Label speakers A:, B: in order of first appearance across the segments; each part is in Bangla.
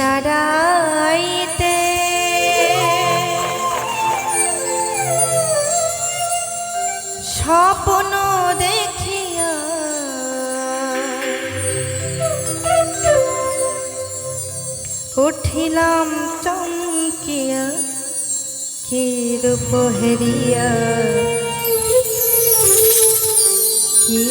A: নারাইতে। স্বপ্ন দেখিয়া উঠিলাম চমকিয়া কি রূপ হেরিয়া কি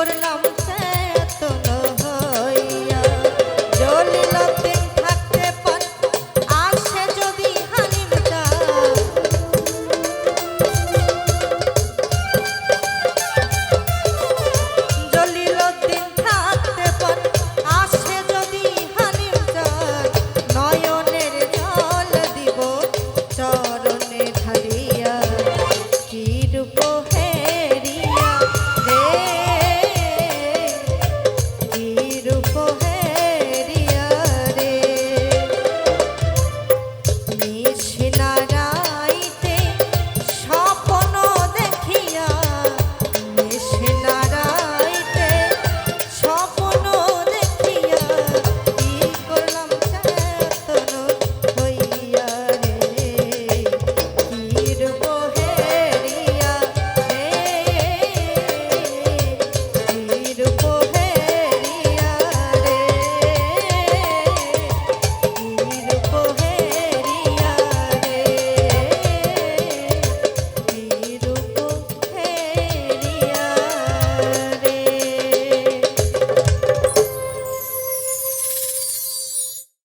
A: করলাম